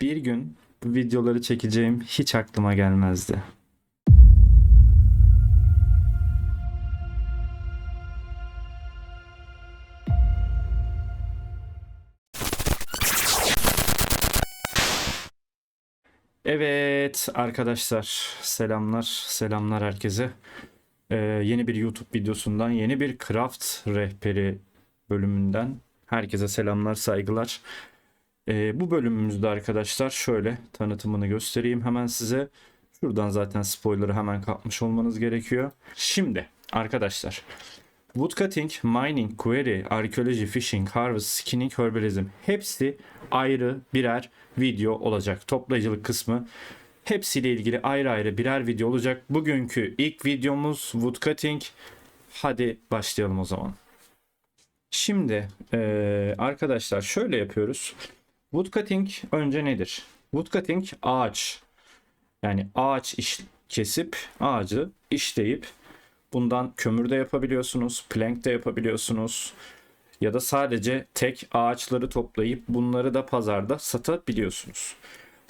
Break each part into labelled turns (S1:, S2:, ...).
S1: Bir gün bu videoları çekeceğim hiç aklıma gelmezdi. Evet arkadaşlar selamlar selamlar herkese. Ee, yeni bir YouTube videosundan yeni bir craft rehberi bölümünden herkese selamlar saygılar. Ee, bu bölümümüzde arkadaşlar şöyle tanıtımını göstereyim hemen size. Şuradan zaten spoiler'ı hemen kapmış olmanız gerekiyor. Şimdi arkadaşlar Woodcutting, Mining, Query, Archaeology, Fishing, Harvest, Skinning, Herbalism hepsi ayrı birer video olacak. Toplayıcılık kısmı hepsiyle ilgili ayrı ayrı birer video olacak. Bugünkü ilk videomuz Woodcutting. Hadi başlayalım o zaman. Şimdi eee, arkadaşlar şöyle yapıyoruz. Woodcutting önce nedir? Woodcutting ağaç. Yani ağaç iş, kesip ağacı işleyip bundan kömür de yapabiliyorsunuz, plank de yapabiliyorsunuz. Ya da sadece tek ağaçları toplayıp bunları da pazarda satabiliyorsunuz.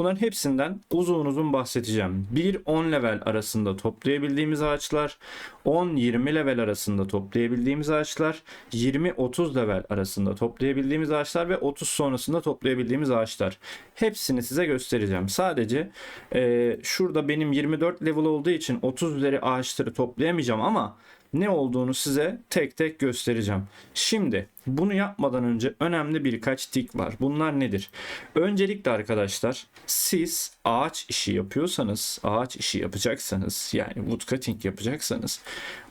S1: Bunların hepsinden uzun uzun bahsedeceğim. 1-10 level arasında toplayabildiğimiz ağaçlar, 10-20 level arasında toplayabildiğimiz ağaçlar, 20-30 level arasında toplayabildiğimiz ağaçlar ve 30 sonrasında toplayabildiğimiz ağaçlar. Hepsini size göstereceğim. Sadece e, şurada benim 24 level olduğu için 30 üzeri ağaçları toplayamayacağım ama ne olduğunu size tek tek göstereceğim. Şimdi bunu yapmadan önce önemli birkaç tik var. Bunlar nedir? Öncelikle arkadaşlar siz ağaç işi yapıyorsanız, ağaç işi yapacaksanız yani woodcutting yapacaksanız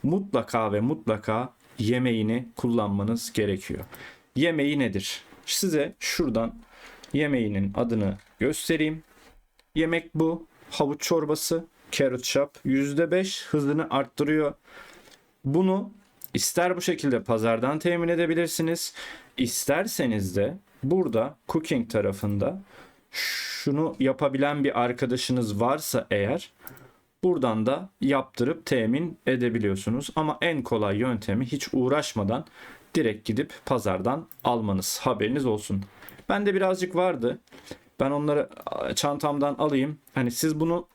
S1: mutlaka ve mutlaka yemeğini kullanmanız gerekiyor. Yemeği nedir? Size şuradan yemeğinin adını göstereyim. Yemek bu. Havuç çorbası, carrot chop %5 hızını arttırıyor. Bunu ister bu şekilde pazardan temin edebilirsiniz. İsterseniz de burada cooking tarafında şunu yapabilen bir arkadaşınız varsa eğer buradan da yaptırıp temin edebiliyorsunuz. Ama en kolay yöntemi hiç uğraşmadan direkt gidip pazardan almanız. Haberiniz olsun. Bende birazcık vardı. Ben onları çantamdan alayım. Hani siz bunu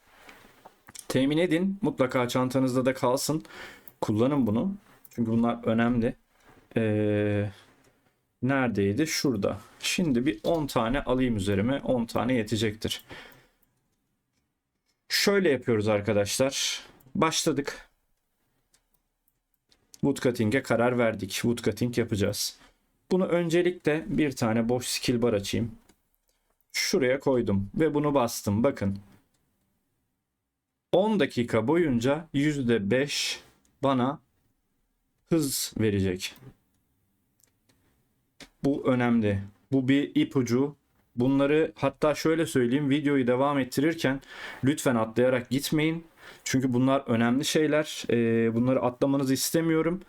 S1: temin edin. Mutlaka çantanızda da kalsın. Kullanın bunu. Çünkü bunlar önemli. Ee, neredeydi? Şurada. Şimdi bir 10 tane alayım üzerime. 10 tane yetecektir. Şöyle yapıyoruz arkadaşlar. Başladık. Woodcutting'e karar verdik. Woodcutting yapacağız. Bunu öncelikle bir tane boş skill bar açayım. Şuraya koydum ve bunu bastım. Bakın. 10 dakika boyunca %5 bana hız verecek. Bu önemli. Bu bir ipucu. Bunları hatta şöyle söyleyeyim videoyu devam ettirirken lütfen atlayarak gitmeyin. Çünkü bunlar önemli şeyler. Ee, bunları atlamanızı istemiyorum.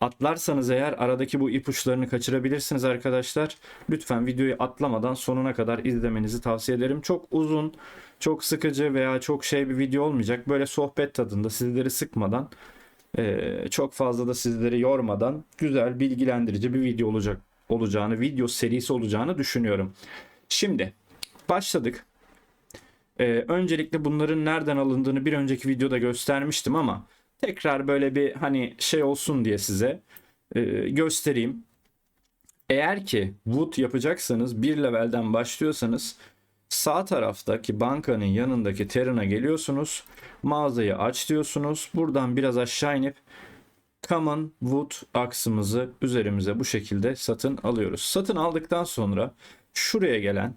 S1: Atlarsanız eğer aradaki bu ipuçlarını kaçırabilirsiniz arkadaşlar. Lütfen videoyu atlamadan sonuna kadar izlemenizi tavsiye ederim. Çok uzun, çok sıkıcı veya çok şey bir video olmayacak. Böyle sohbet tadında sizleri sıkmadan ee, çok fazla da sizleri yormadan güzel bilgilendirici bir video olacak olacağını, video serisi olacağını düşünüyorum. Şimdi başladık. Ee, öncelikle bunların nereden alındığını bir önceki videoda göstermiştim ama tekrar böyle bir hani şey olsun diye size e, göstereyim. Eğer ki wood yapacaksanız bir levelden başlıyorsanız Sağ taraftaki bankanın yanındaki terına geliyorsunuz. Mağazayı aç diyorsunuz. Buradan biraz aşağı inip Common Wood aksımızı üzerimize bu şekilde satın alıyoruz. Satın aldıktan sonra şuraya gelen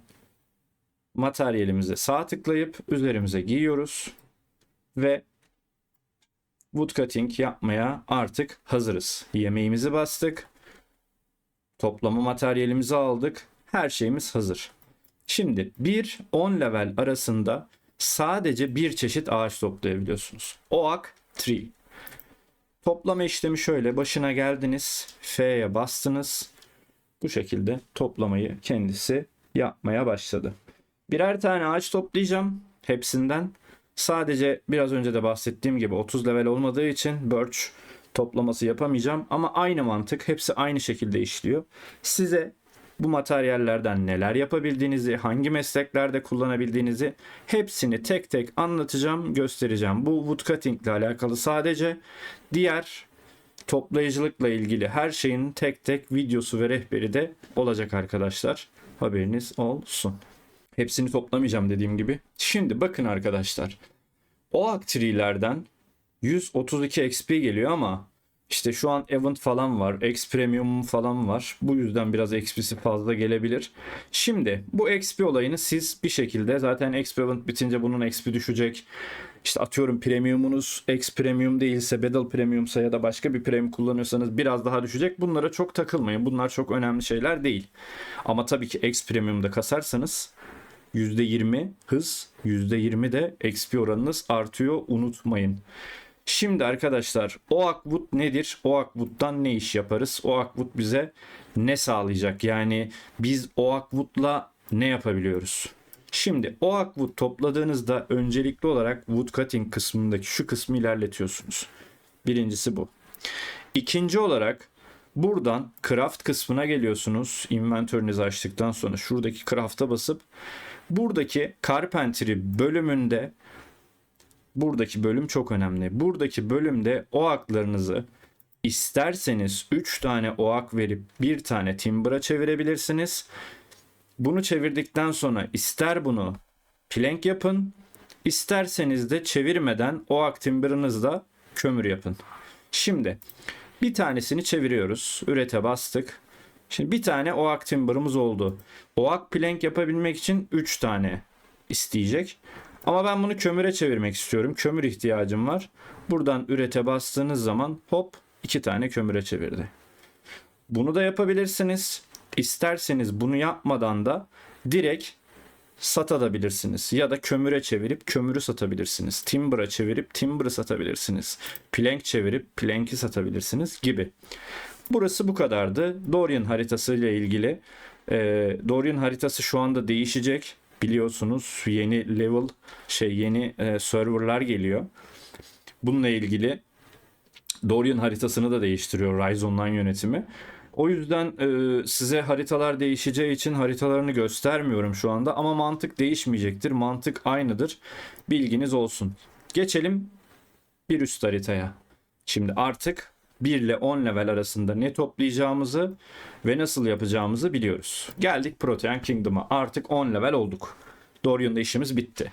S1: materyalimize sağ tıklayıp üzerimize giyiyoruz ve wood cutting yapmaya artık hazırız. Yemeğimizi bastık. Toplama materyalimizi aldık. Her şeyimiz hazır. Şimdi 1-10 level arasında sadece bir çeşit ağaç toplayabiliyorsunuz. Oak Tree. Toplama işlemi şöyle. Başına geldiniz. F'ye bastınız. Bu şekilde toplamayı kendisi yapmaya başladı. Birer tane ağaç toplayacağım. Hepsinden. Sadece biraz önce de bahsettiğim gibi 30 level olmadığı için birch toplaması yapamayacağım. Ama aynı mantık. Hepsi aynı şekilde işliyor. Size bu materyallerden neler yapabildiğinizi, hangi mesleklerde kullanabildiğinizi hepsini tek tek anlatacağım, göstereceğim. Bu woodcutting ile alakalı sadece diğer toplayıcılıkla ilgili her şeyin tek tek videosu ve rehberi de olacak arkadaşlar. Haberiniz olsun. Hepsini toplamayacağım dediğim gibi. Şimdi bakın arkadaşlar. O aktirilerden 132 XP geliyor ama işte şu an event falan var. X Premium falan var. Bu yüzden biraz XP'si fazla gelebilir. Şimdi bu XP olayını siz bir şekilde zaten XP event bitince bunun XP düşecek. İşte atıyorum premiumunuz X Premium değilse Battle Premium'sa ya da başka bir premium kullanıyorsanız biraz daha düşecek. Bunlara çok takılmayın. Bunlar çok önemli şeyler değil. Ama tabii ki X Premium'da kasarsanız %20 hız, %20 de XP oranınız artıyor unutmayın. Şimdi arkadaşlar Oakwood nedir? Oakwood'dan ne iş yaparız? Oakwood bize ne sağlayacak? Yani biz Oakwood'la ne yapabiliyoruz? Şimdi Oakwood topladığınızda öncelikli olarak woodcutting kısmındaki şu kısmı ilerletiyorsunuz. Birincisi bu. İkinci olarak buradan craft kısmına geliyorsunuz. Inventörünüzü açtıktan sonra şuradaki craft'a basıp buradaki carpentry bölümünde buradaki bölüm çok önemli. Buradaki bölümde oaklarınızı isterseniz 3 tane oak verip bir tane timber'a çevirebilirsiniz. Bunu çevirdikten sonra ister bunu plank yapın, isterseniz de çevirmeden oak timber'ınızda kömür yapın. Şimdi bir tanesini çeviriyoruz. Ürete bastık. Şimdi bir tane oak timber'ımız oldu. Oak plank yapabilmek için 3 tane isteyecek. Ama ben bunu kömüre çevirmek istiyorum. Kömür ihtiyacım var. Buradan ürete bastığınız zaman hop iki tane kömüre çevirdi. Bunu da yapabilirsiniz. İsterseniz bunu yapmadan da direkt satabilirsiniz. Ya da kömüre çevirip kömürü satabilirsiniz. Timber'a çevirip timber'ı satabilirsiniz. Plank çevirip plank'i satabilirsiniz gibi. Burası bu kadardı. Dorian haritası ile ilgili. E, Dorian haritası şu anda değişecek. Biliyorsunuz yeni level şey yeni e, serverlar geliyor. Bununla ilgili Dorian haritasını da değiştiriyor Rise Online yönetimi. O yüzden e, size haritalar değişeceği için haritalarını göstermiyorum şu anda ama mantık değişmeyecektir. Mantık aynıdır. Bilginiz olsun. Geçelim bir üst haritaya. Şimdi artık 1 ile 10 level arasında ne toplayacağımızı ve nasıl yapacağımızı biliyoruz. Geldik Protean Kingdom'a. Artık 10 level olduk. Dorian'da işimiz bitti.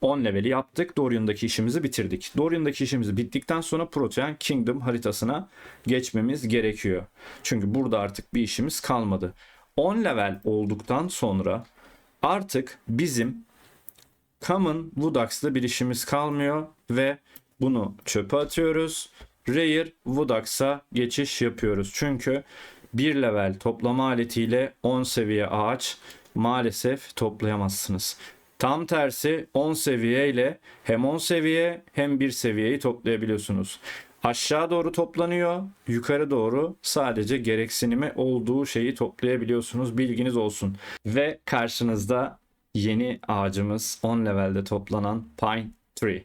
S1: 10 leveli yaptık. Dorian'daki işimizi bitirdik. Dorian'daki işimiz bittikten sonra Protean Kingdom haritasına geçmemiz gerekiyor. Çünkü burada artık bir işimiz kalmadı. 10 level olduktan sonra artık bizim Common Woodax'la bir işimiz kalmıyor ve bunu çöpe atıyoruz. Rare Woodax'a geçiş yapıyoruz. Çünkü bir level toplama aletiyle 10 seviye ağaç maalesef toplayamazsınız. Tam tersi 10 seviye ile hem 10 seviye hem 1 seviyeyi toplayabiliyorsunuz. Aşağı doğru toplanıyor, yukarı doğru sadece gereksinimi olduğu şeyi toplayabiliyorsunuz. Bilginiz olsun. Ve karşınızda yeni ağacımız 10 levelde toplanan Pine Tree.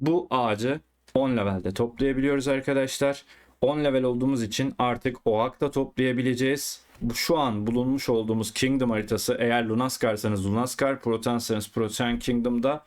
S1: Bu ağacı 10 levelde toplayabiliyoruz arkadaşlar. 10 level olduğumuz için artık oak da toplayabileceğiz. Şu an bulunmuş olduğumuz Kingdom haritası eğer Lunaskar'sanız Lunaskar, Protean'sanız Protean Kingdom'da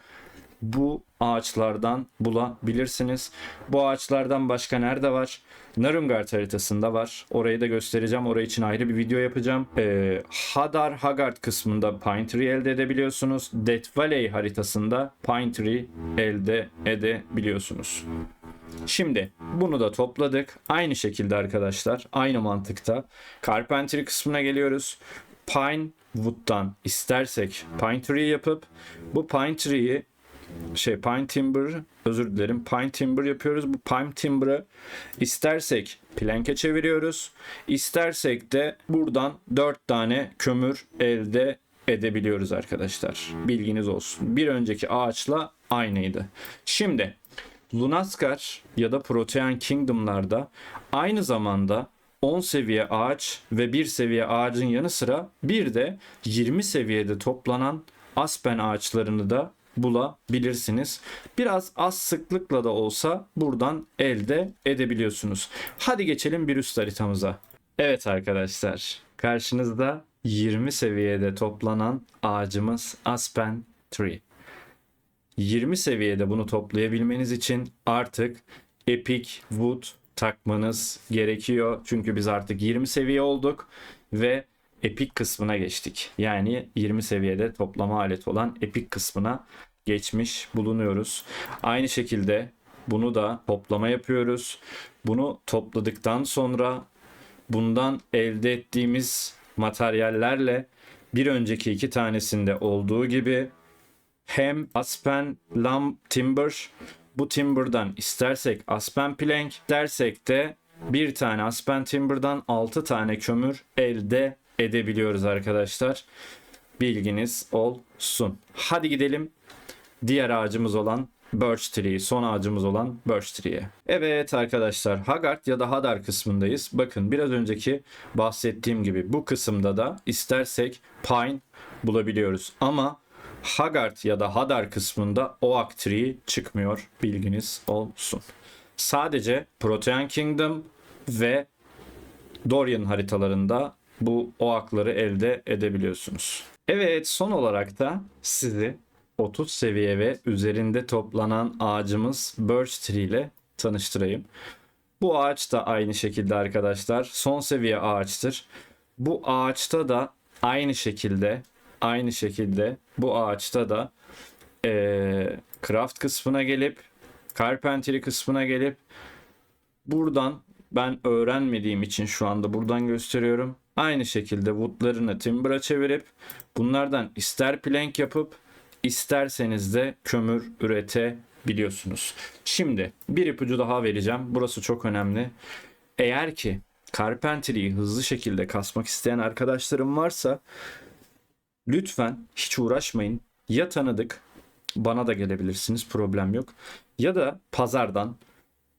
S1: bu ağaçlardan bulabilirsiniz. Bu ağaçlardan başka nerede var? Narungard haritasında var. Orayı da göstereceğim. Orayı için ayrı bir video yapacağım. Ee, Hadar Hagard kısmında Pine Tree elde edebiliyorsunuz. Death Valley haritasında Pine Tree elde edebiliyorsunuz. Şimdi bunu da topladık. Aynı şekilde arkadaşlar aynı mantıkta Carpentry kısmına geliyoruz. Pine Wood'dan istersek Pine Tree yapıp bu Pine Tree'yi şey Pine Timber özür dilerim Pine Timber yapıyoruz. Bu Pine Timber'ı istersek plank'e çeviriyoruz. İstersek de buradan 4 tane kömür elde edebiliyoruz arkadaşlar. Bilginiz olsun. Bir önceki ağaçla aynıydı. Şimdi Lunaskar ya da Protean Kingdom'larda aynı zamanda 10 seviye ağaç ve 1 seviye ağacın yanı sıra bir de 20 seviyede toplanan aspen ağaçlarını da bulabilirsiniz. Biraz az sıklıkla da olsa buradan elde edebiliyorsunuz. Hadi geçelim bir üst haritamıza. Evet arkadaşlar, karşınızda 20 seviyede toplanan ağacımız Aspen Tree. 20 seviyede bunu toplayabilmeniz için artık Epic Wood takmanız gerekiyor. Çünkü biz artık 20 seviye olduk ve Epic kısmına geçtik. Yani 20 seviyede toplama aleti olan Epic kısmına geçmiş bulunuyoruz. Aynı şekilde bunu da toplama yapıyoruz. Bunu topladıktan sonra bundan elde ettiğimiz materyallerle bir önceki iki tanesinde olduğu gibi hem aspen lam timber bu timber'dan istersek aspen plank dersek de bir tane aspen timber'dan 6 tane kömür elde edebiliyoruz arkadaşlar. Bilginiz olsun. Hadi gidelim diğer ağacımız olan Birch Tree, son ağacımız olan Birch Tree'ye. Evet arkadaşlar, Haggard ya da Hadar kısmındayız. Bakın biraz önceki bahsettiğim gibi bu kısımda da istersek Pine bulabiliyoruz. Ama Haggard ya da Hadar kısmında Oak Tree çıkmıyor. Bilginiz olsun. Sadece Protean Kingdom ve Dorian haritalarında bu oakları elde edebiliyorsunuz. Evet son olarak da sizi 30 seviye ve üzerinde toplanan ağacımız Birch Tree ile tanıştırayım. Bu ağaç da aynı şekilde arkadaşlar son seviye ağaçtır. Bu ağaçta da aynı şekilde aynı şekilde bu ağaçta da eee, craft kısmına gelip carpentry kısmına gelip buradan ben öğrenmediğim için şu anda buradan gösteriyorum. Aynı şekilde woodlarını timber'a çevirip bunlardan ister plank yapıp isterseniz de kömür üretebiliyorsunuz. Şimdi bir ipucu daha vereceğim. Burası çok önemli. Eğer ki Carpentry'yi hızlı şekilde kasmak isteyen arkadaşlarım varsa lütfen hiç uğraşmayın. Ya tanıdık bana da gelebilirsiniz problem yok. Ya da pazardan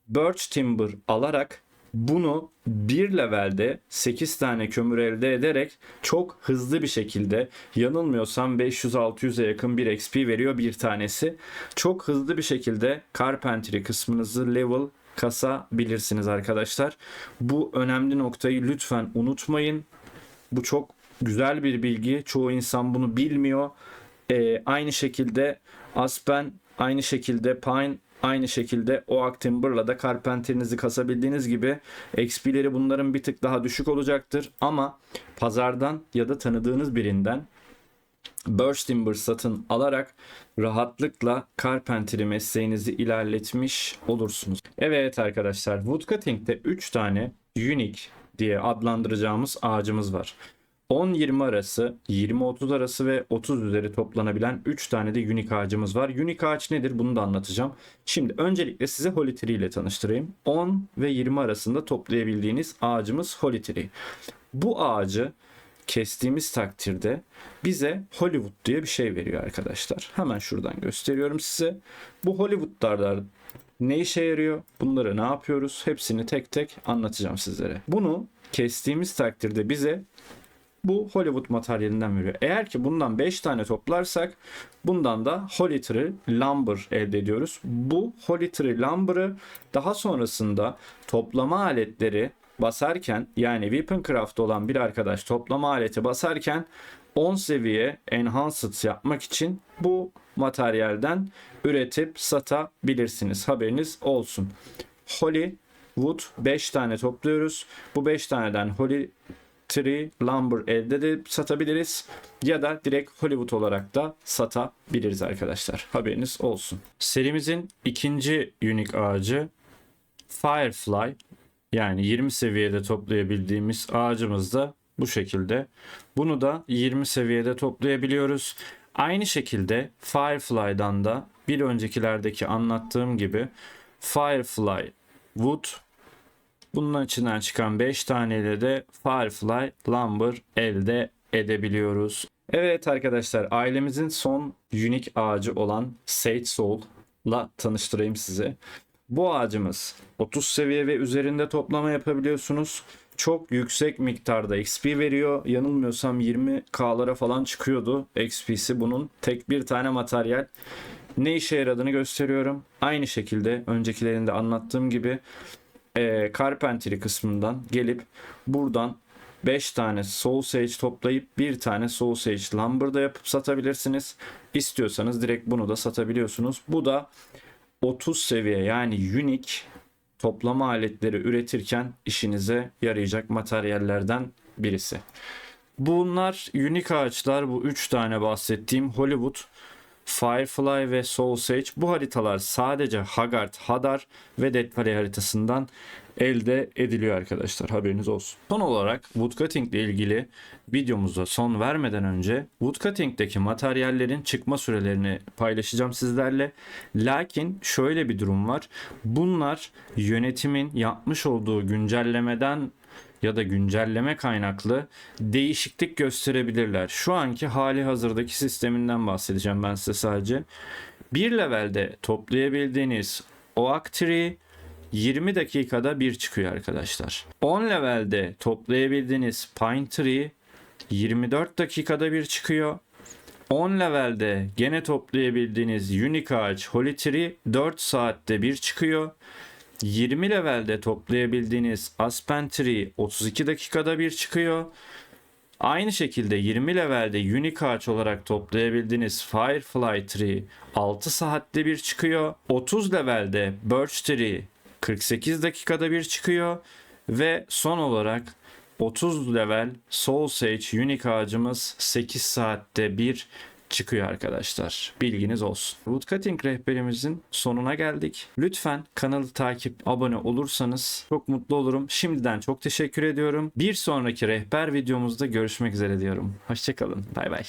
S1: Birch Timber alarak bunu bir levelde 8 tane kömür elde ederek çok hızlı bir şekilde yanılmıyorsam 500-600'e yakın bir XP veriyor bir tanesi. Çok hızlı bir şekilde Carpentry kısmınızı level kasabilirsiniz arkadaşlar. Bu önemli noktayı lütfen unutmayın. Bu çok güzel bir bilgi. Çoğu insan bunu bilmiyor. Ee, aynı şekilde Aspen, aynı şekilde Pine, aynı şekilde Oak Timber'la da Carpenter'inizi kasabildiğiniz gibi XP'leri bunların bir tık daha düşük olacaktır. Ama pazardan ya da tanıdığınız birinden Birch Timber satın alarak rahatlıkla carpentry mesleğinizi ilerletmiş olursunuz. Evet arkadaşlar woodcutting'de 3 tane unique diye adlandıracağımız ağacımız var. 10-20 arası, 20-30 arası ve 30 üzeri toplanabilen 3 tane de unique ağacımız var. Unique ağaç nedir bunu da anlatacağım. Şimdi öncelikle size Holy Tree ile tanıştırayım. 10 ve 20 arasında toplayabildiğiniz ağacımız Holy Tree. Bu ağacı kestiğimiz takdirde bize Hollywood diye bir şey veriyor arkadaşlar. Hemen şuradan gösteriyorum size. Bu Hollywood'larda ne işe yarıyor? Bunları ne yapıyoruz? Hepsini tek tek anlatacağım sizlere. Bunu kestiğimiz takdirde bize bu Hollywood materyalinden veriyor. Eğer ki bundan 5 tane toplarsak bundan da Holy Lumber elde ediyoruz. Bu Holy Tree Lumber'ı daha sonrasında toplama aletleri basarken yani Weapon Craft olan bir arkadaş toplama aleti basarken 10 seviye Enhanced yapmak için bu materyalden üretip satabilirsiniz. Haberiniz olsun. Holy Wood 5 tane topluyoruz. Bu 5 taneden Holy Tree Lumber elde edip satabiliriz. Ya da direkt Hollywood olarak da satabiliriz arkadaşlar. Haberiniz olsun. Serimizin ikinci unique ağacı Firefly. Yani 20 seviyede toplayabildiğimiz ağacımız da bu şekilde. Bunu da 20 seviyede toplayabiliyoruz. Aynı şekilde Firefly'dan da bir öncekilerdeki anlattığım gibi Firefly Wood bunun içinden çıkan 5 taneyle de Firefly Lumber elde edebiliyoruz. Evet arkadaşlar ailemizin son unique ağacı olan Sage Soul'la tanıştırayım size. Bu ağacımız 30 seviye ve üzerinde toplama yapabiliyorsunuz. Çok yüksek miktarda XP veriyor. Yanılmıyorsam 20K'lara falan çıkıyordu XP'si bunun. Tek bir tane materyal. Ne işe yaradığını gösteriyorum. Aynı şekilde öncekilerinde anlattığım gibi e, Carpentry kısmından gelip buradan 5 tane Soul Sage toplayıp bir tane Soul Sage Lumber'da yapıp satabilirsiniz. İstiyorsanız direkt bunu da satabiliyorsunuz. Bu da 30 seviye yani unique toplama aletleri üretirken işinize yarayacak materyallerden birisi. Bunlar unique ağaçlar. Bu 3 tane bahsettiğim Hollywood, Firefly ve Soul Sage. Bu haritalar sadece Haggard, Hadar ve Death Valley haritasından elde ediliyor arkadaşlar. Haberiniz olsun. Son olarak woodcutting ile ilgili videomuza son vermeden önce woodcutting'deki materyallerin çıkma sürelerini paylaşacağım sizlerle. Lakin şöyle bir durum var. Bunlar yönetimin yapmış olduğu güncellemeden ya da güncelleme kaynaklı değişiklik gösterebilirler. Şu anki hali hazırdaki sisteminden bahsedeceğim ben size sadece. Bir levelde toplayabildiğiniz Oak Tree 20 dakikada bir çıkıyor arkadaşlar. 10 levelde toplayabildiğiniz Pine Tree 24 dakikada bir çıkıyor. 10 levelde gene toplayabildiğiniz Unique ağaç Holy Tree 4 saatte bir çıkıyor. 20 levelde toplayabildiğiniz Aspen Tree 32 dakikada bir çıkıyor. Aynı şekilde 20 levelde ağaç olarak toplayabildiğiniz Firefly Tree 6 saatte bir çıkıyor. 30 levelde Birch Tree 48 dakikada bir çıkıyor. Ve son olarak 30 level Soul Sage Unique ağacımız 8 saatte bir çıkıyor arkadaşlar. Bilginiz olsun. Woodcutting rehberimizin sonuna geldik. Lütfen kanalı takip, abone olursanız çok mutlu olurum. Şimdiden çok teşekkür ediyorum. Bir sonraki rehber videomuzda görüşmek üzere diyorum. Hoşçakalın. Bay bay.